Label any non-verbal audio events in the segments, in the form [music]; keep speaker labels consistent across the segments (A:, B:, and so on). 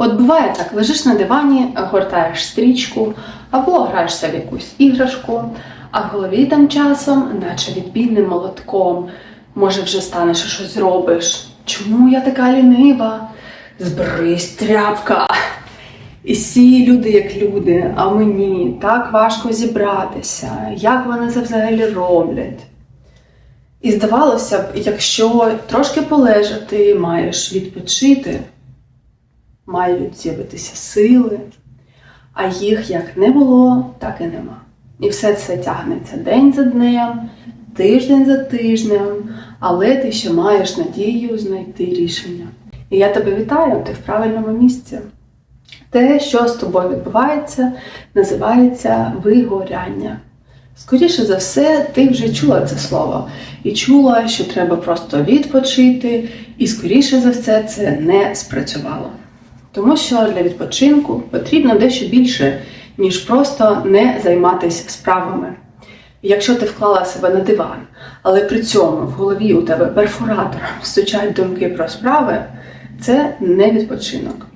A: От буває так, лежиш на дивані, гортаєш стрічку або граєшся в якусь іграшку, а в голові тим часом, наче відбійним молотком, може вже станеш і щось зробиш. Чому я така лінива? Зберись, тряпка. І всі люди як люди, а мені так важко зібратися, як вони це взагалі роблять. І здавалося б, якщо трошки полежати, маєш відпочити, мають з'явитися сили, а їх як не було, так і нема. І все це тягнеться день за днем, тиждень за тижнем, але ти ще маєш надію знайти рішення. І я тебе вітаю, ти в правильному місці. Те, що з тобою відбувається, називається вигоряння. Скоріше за все, ти вже чула це слово і чула, що треба просто відпочити, і скоріше за все це не спрацювало. Тому що для відпочинку потрібно дещо більше, ніж просто не займатися справами. Якщо ти вклала себе на диван, але при цьому в голові у тебе перфоратор [laughs] стучать думки про справи, це не відпочинок.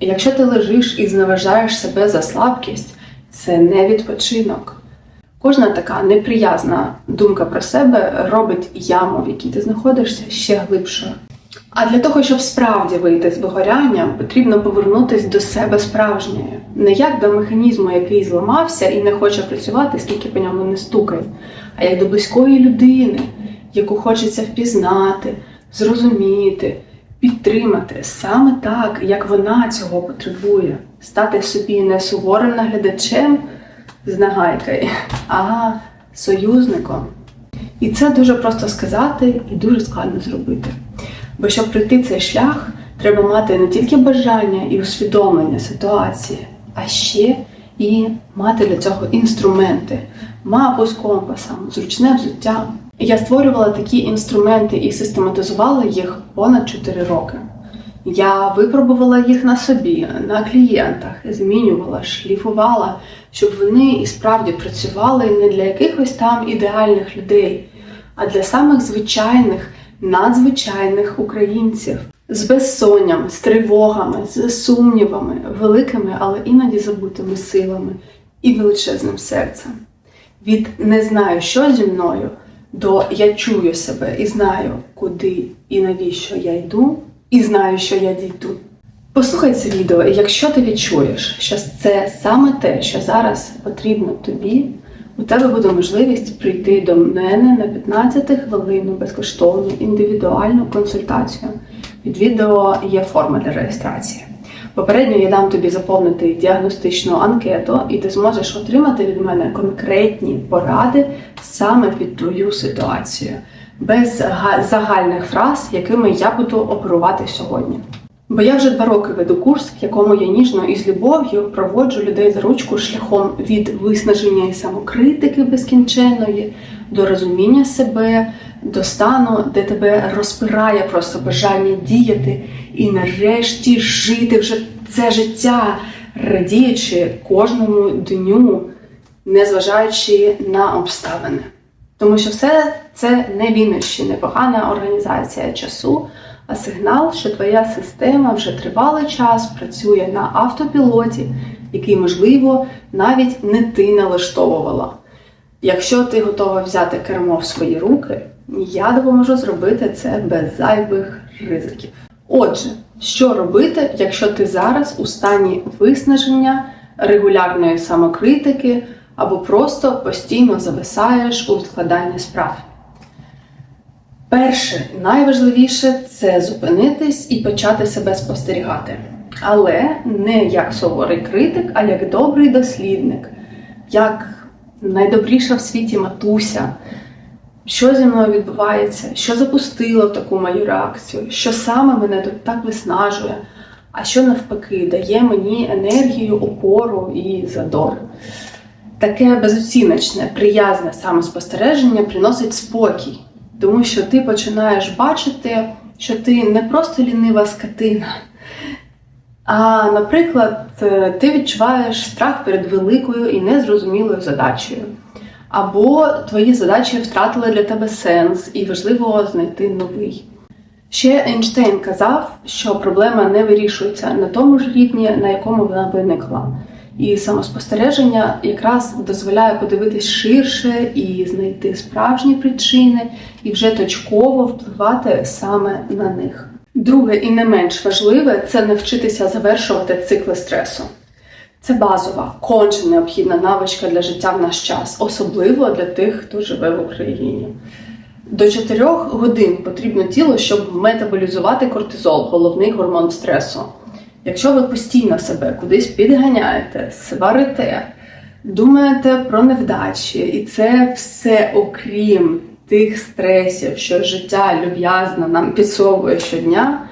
A: Якщо ти лежиш і зневажаєш себе за слабкість, це не відпочинок. Кожна така неприязна думка про себе робить яму, в якій ти знаходишся, ще глибшою. А для того, щоб справді вийти з вигоряння, потрібно повернутися до себе справжньої, не як до механізму, який зламався і не хоче працювати, скільки по ньому не стукає, а як до близької людини, яку хочеться впізнати, зрозуміти, підтримати саме так, як вона цього потребує, стати собі не суворим наглядачем з нагайкою, а союзником. І це дуже просто сказати і дуже складно зробити. Бо щоб пройти цей шлях, треба мати не тільки бажання і усвідомлення ситуації, а ще і мати для цього інструменти, мапу з компасом, зручне взуття. Я створювала такі інструменти і систематизувала їх понад 4 роки. Я випробувала їх на собі, на клієнтах, змінювала, шліфувала, щоб вони і справді працювали не для якихось там ідеальних людей, а для самих звичайних, надзвичайних українців з безсонням, з тривогами, з сумнівами, великими, але іноді забутими силами і величезним серцем. Від не знаю, що зі мною до я чую себе і знаю, куди і навіщо я йду, і знаю, що я дійду. Послухай це відео, і якщо ти відчуєш, що це саме те, що зараз потрібно тобі, у тебе буде можливість прийти до мене на 15 хвилинну безкоштовну індивідуальну консультацію. Під відео є форма для реєстрації. Попередньо я дам тобі заповнити діагностичну анкету, і ти зможеш отримати від мене конкретні поради саме під твою ситуацію, без загальних фраз, якими я буду оперувати сьогодні. Бо я вже два роки веду курс, в якому я ніжно і з любов'ю проводжу людей за ручку шляхом від виснаження і самокритики безкінченної до розуміння себе, до стану, де тебе розпирає просто бажання діяти і нарешті жити вже це життя, радіючи кожному дню, незважаючи на обставини. Тому що все це не вінощі, не погана організація часу, сигнал, що твоя система вже тривалий час працює на автопілоті, який, можливо, навіть не ти налаштовувала. Якщо ти готова взяти кермо в свої руки, я допоможу зробити це без зайвих ризиків. Отже, що робити, якщо ти зараз у стані виснаження, регулярної самокритики або просто постійно зависаєш у відкладанні справ? Перше, найважливіше це зупинитись і почати себе спостерігати. Але не як суворий критик, а як добрий дослідник, як найдобріша в світі матуся. Що зі мною відбувається, що запустило таку мою реакцію, що саме мене тут так виснажує, а що навпаки дає мені енергію, опору і задор. Таке безоціночне, приязне самоспостереження приносить спокій, тому що ти починаєш бачити, що ти не просто лінива скотина, а, наприклад, е, ти відчуваєш страх перед великою і незрозумілою задачею. Або твої задачі втратили для тебе сенс і важливо знайти новий. Ще Ейнштейн казав, що проблема не вирішується на тому ж рівні, на якому вона виникла. І самоспостереження якраз дозволяє подивитись ширше і знайти справжні причини, і вже точково впливати саме на них. Друге і не менш важливе це навчитися завершувати цикли стресу. Це базова, конче необхідна навичка для життя в наш час, особливо для тих, хто живе в Україні. До 4 годин потрібно тіло, щоб метаболізувати кортизол, головний гормон стресу. Якщо ви постійно себе кудись підганяєте, сварите, думаєте про невдачі, і це все окрім тих стресів, що життя люб'язно нам підсовує щодня,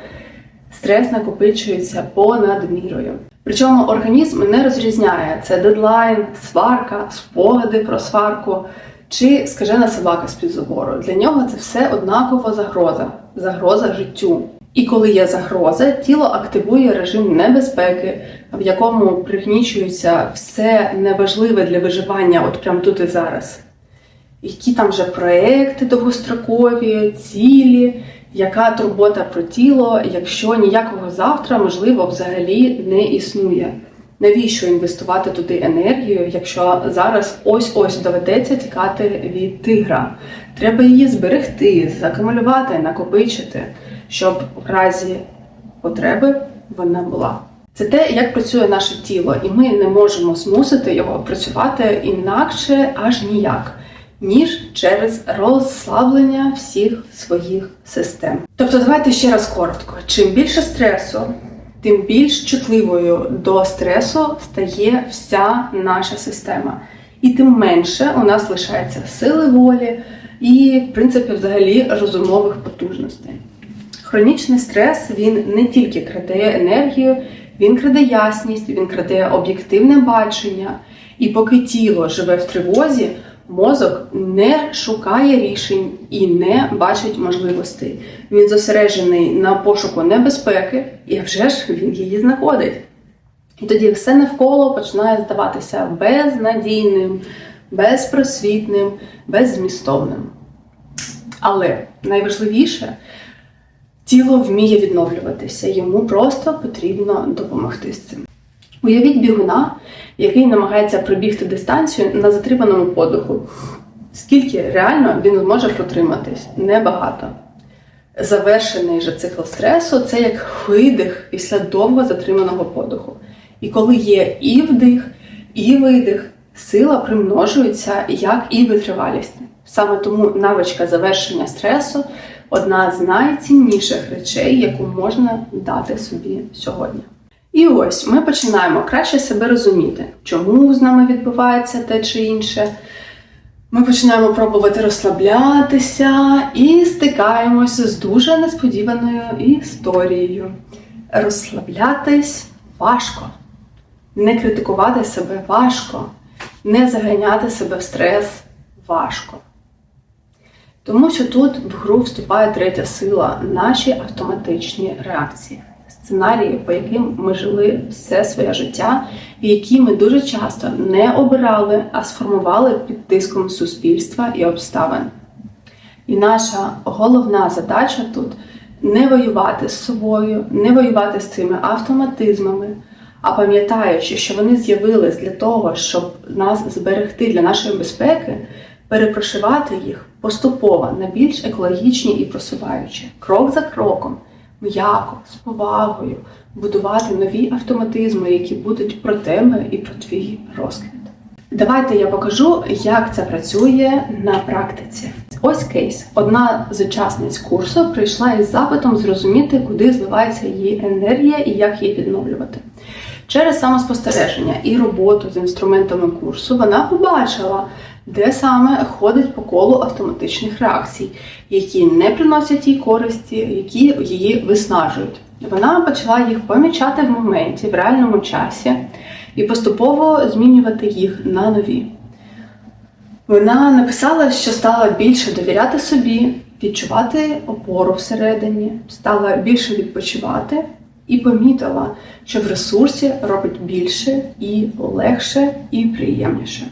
A: стрес накопичується понад мірою. Причому організм не розрізняє це дедлайн, сварка, спогади про сварку чи скажена собака з-під забору. Для нього це все однаково загроза, загроза життю. І коли є загроза, тіло активує режим небезпеки, в якому пригнічується все неважливе для виживання, от прямо тут і зараз. Які там вже проекти довгострокові, цілі, яка турбота про тіло, якщо ніякого завтра, можливо, взагалі не існує. Навіщо інвестувати туди енергію, якщо зараз ось-ось доведеться тікати від тигра? Треба її зберегти, закумулювати, накопичити, щоб в разі потреби вона була. Це те, як працює наше тіло, і ми не можемо змусити його працювати інакше аж ніяк, ніж через розслаблення всіх своїх систем. Тобто, давайте ще раз коротко: чим більше стресу, тим більш чутливою до стресу стає вся наша система. І тим менше у нас лишається сили волі і, в принципі, взагалі розумових потужностей. Хронічний стрес він не тільки краде енергію, він краде ясність, він краде об'єктивне бачення. І поки тіло живе в тривозі, мозок не шукає рішень і не бачить можливостей. Він зосереджений на пошуку небезпеки, і вже ж він її знаходить. І тоді все навколо починає здаватися безнадійним, безпросвітним, беззмістовним. Але найважливіше тіло вміє відновлюватися, йому просто потрібно допомогти з цим. Уявіть бігуна, який намагається пробігти дистанцію на затриманому подиху. Скільки реально він зможе протриматись? Небагато. Завершений же цикл стресу це як видих після довго затриманого подиху. І коли є і вдих, і видих, сила примножується, як і витривалість. Саме тому навичка завершення стресу одна з найцінніших речей, яку можна дати собі сьогодні. І ось ми починаємо краще себе розуміти, чому з нами відбувається те чи інше. Ми починаємо пробувати розслаблятися і стикаємося з дуже несподіваною історією. Розслаблятись важко, не критикувати себе важко, не заганяти себе в стрес важко. Тому що тут в гру вступає третя сила наші автоматичні реакції сценарії, по яким ми жили все своє життя, і які ми дуже часто не обирали, а сформували під тиском суспільства і обставин. І наша головна задача тут не воювати з собою, не воювати з цими автоматизмами, а пам'ятаючи, що вони з'явились для того, щоб нас зберегти для нашої безпеки, перепрошивати їх поступово на більш екологічні і просуваючі, крок за кроком м'яко, з повагою будувати нові автоматизми, які будуть про тебе і про твій розквіт. Давайте я покажу, як це працює на практиці. Ось кейс. Одна з учасниць курсу прийшла із запитом зрозуміти, куди зливається її енергія і як її відновлювати. Через самоспостереження і роботу з інструментами курсу вона побачила, де саме ходить по колу автоматичних реакцій, які не приносять їй користі, які її виснажують. Вона почала їх помічати в моменті, в реальному часі, і поступово змінювати їх на нові. Вона написала, що стала більше довіряти собі, відчувати опору всередині, стала більше відпочивати і помітила, що в ресурсі робить більше і легше і приємніше.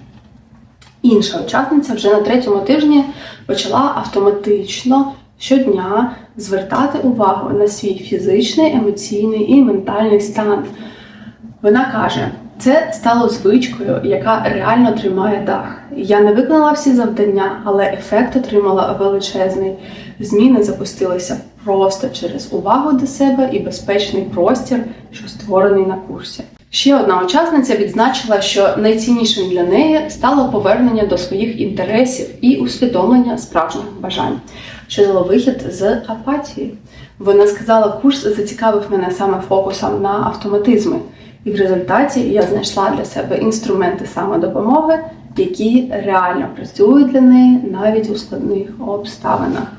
A: Інша учасниця вже на третьому тижні почала автоматично щодня звертати увагу на свій фізичний, емоційний і ментальний стан. Вона каже: це стало звичкою, яка реально тримає дах. Я не виконала всі завдання, але ефект отримала величезний. Зміни запустилися просто через увагу до себе і безпечний простір, що створений на курсі. Ще одна учасниця відзначила, що найціннішим для неї стало повернення до своїх інтересів і усвідомлення справжніх бажань, що дало вихід з апатії. Вона сказала, курс зацікавив мене саме фокусом на автоматизми, і в результаті я знайшла для себе інструменти самодопомоги, які реально працюють для неї навіть у складних обставинах.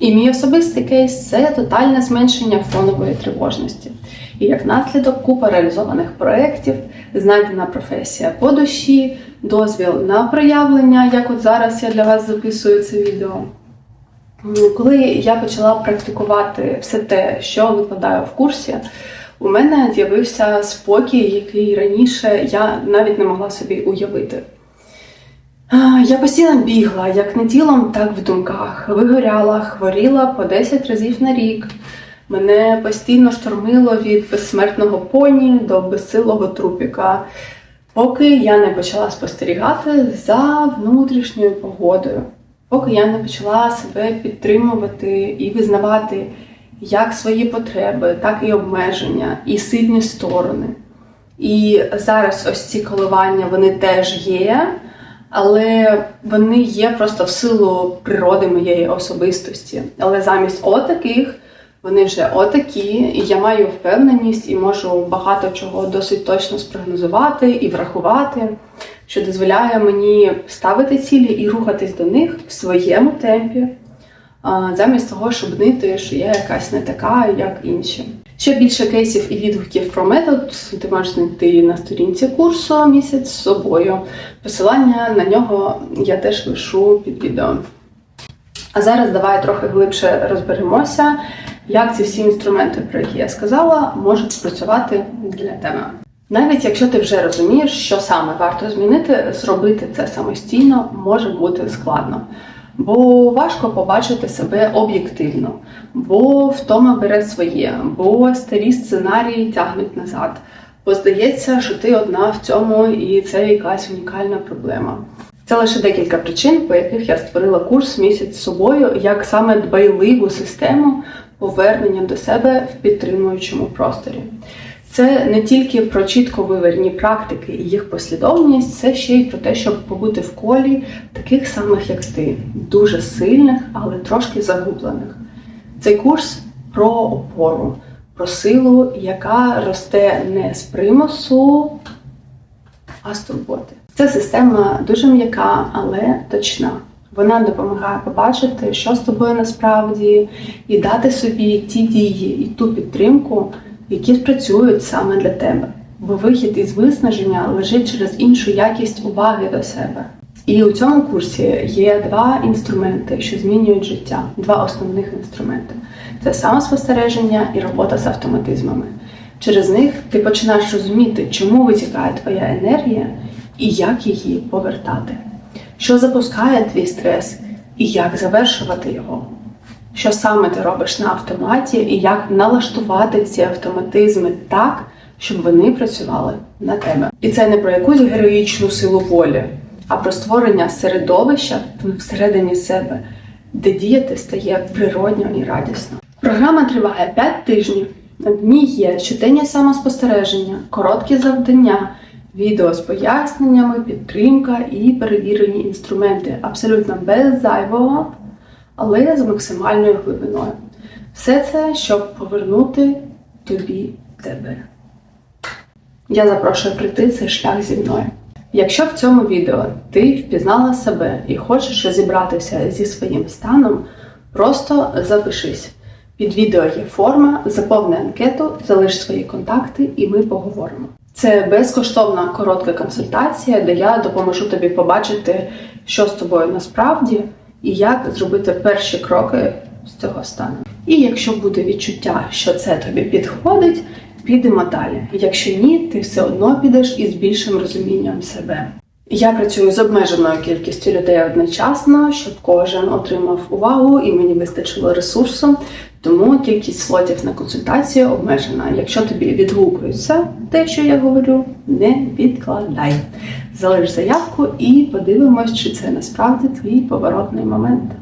A: І мій особистий кейс це тотальне зменшення фонової тривожності. І як наслідок купа реалізованих проєктів, знайдена професія по душі, дозвіл на проявлення, як от зараз я для вас записую це відео. Коли я почала практикувати все те, що викладаю в курсі, у мене з'явився спокій, який раніше я навіть не могла собі уявити. Я постійно бігла як не тілом, так в думках. Вигоряла, хворіла по 10 разів на рік. Мене постійно штормило від безсмертного поні до безсилого трупіка, поки я не почала спостерігати за внутрішньою погодою, поки я не почала себе підтримувати і визнавати як свої потреби, так і обмеження, і сильні сторони. І зараз ось ці коливання вони теж є, але вони є просто в силу природи моєї особистості. Але замість отаких вони вже отакі, і я маю впевненість і можу багато чого досить точно спрогнозувати і врахувати, що дозволяє мені ставити цілі і рухатись до них в своєму темпі, замість того, щоб нити, що я якась не така, як інші. Ще більше кейсів і відгуків про метод ти можеш знайти на сторінці курсу місяць з собою. Посилання на нього я теж лишу під відео. А зараз давай трохи глибше розберемося, як ці всі інструменти, про які я сказала, можуть спрацювати для тебе. Навіть якщо ти вже розумієш, що саме варто змінити, зробити це самостійно може бути складно. Бо важко побачити себе об'єктивно, бо втома бере своє, бо старі сценарії тягнуть назад. Бо здається, що ти одна в цьому, і це якась унікальна проблема. Це лише декілька причин, по яких я створила курс місяць з собою, як саме дбайливу систему повернення до себе в підтримуючому просторі. Це не тільки про чітко вивірені практики і їх послідовність, це ще й про те, щоб побути в колі таких самих, як ти, дуже сильних, але трошки загублених. Цей курс про опору, про силу, яка росте не з примусу, а з турботи. Ця система дуже м'яка, але точна. Вона допомагає побачити, що з тобою насправді, і дати собі ті дії і ту підтримку, які спрацюють саме для тебе. Бо вихід із виснаження лежить через іншу якість уваги до себе. І у цьому курсі є два інструменти, що змінюють життя, два основних інструменти: це самоспостереження і робота з автоматизмами. Через них ти починаєш розуміти, чому витікає твоя енергія і як її повертати, що запускає твій стрес і як завершувати його. Що саме ти робиш на автоматі, і як налаштувати ці автоматизми так, щоб вони працювали на тебе. І це не про якусь героїчну силу волі, а про створення середовища всередині себе, де діяти стає природньо і радісно. Програма триває 5 тижнів. На дні є щоденні самоспостереження, короткі завдання, відео з поясненнями, підтримка і перевірені інструменти абсолютно без зайвого але з максимальною глибиною. Все це, щоб повернути тобі тебе. Я запрошую прийти цей шлях зі мною. Якщо в цьому відео ти впізнала себе і хочеш розібратися зі своїм станом, просто запишись. Під відео є форма, заповни анкету, залиш свої контакти, і ми поговоримо. Це безкоштовна коротка консультація, де я допоможу тобі побачити, що з тобою насправді і як зробити перші кроки з цього стану. І якщо буде відчуття, що це тобі підходить, підемо далі. Якщо ні, ти все одно підеш із більшим розумінням себе. Я працюю з обмеженою кількістю людей одночасно, щоб кожен отримав увагу і мені вистачило ресурсу. Тому кількість слотів на консультацію обмежена. Якщо тобі відгукується те, що я говорю, не відкладай. Залиш заявку і подивимось, чи це насправді твій поворотний момент.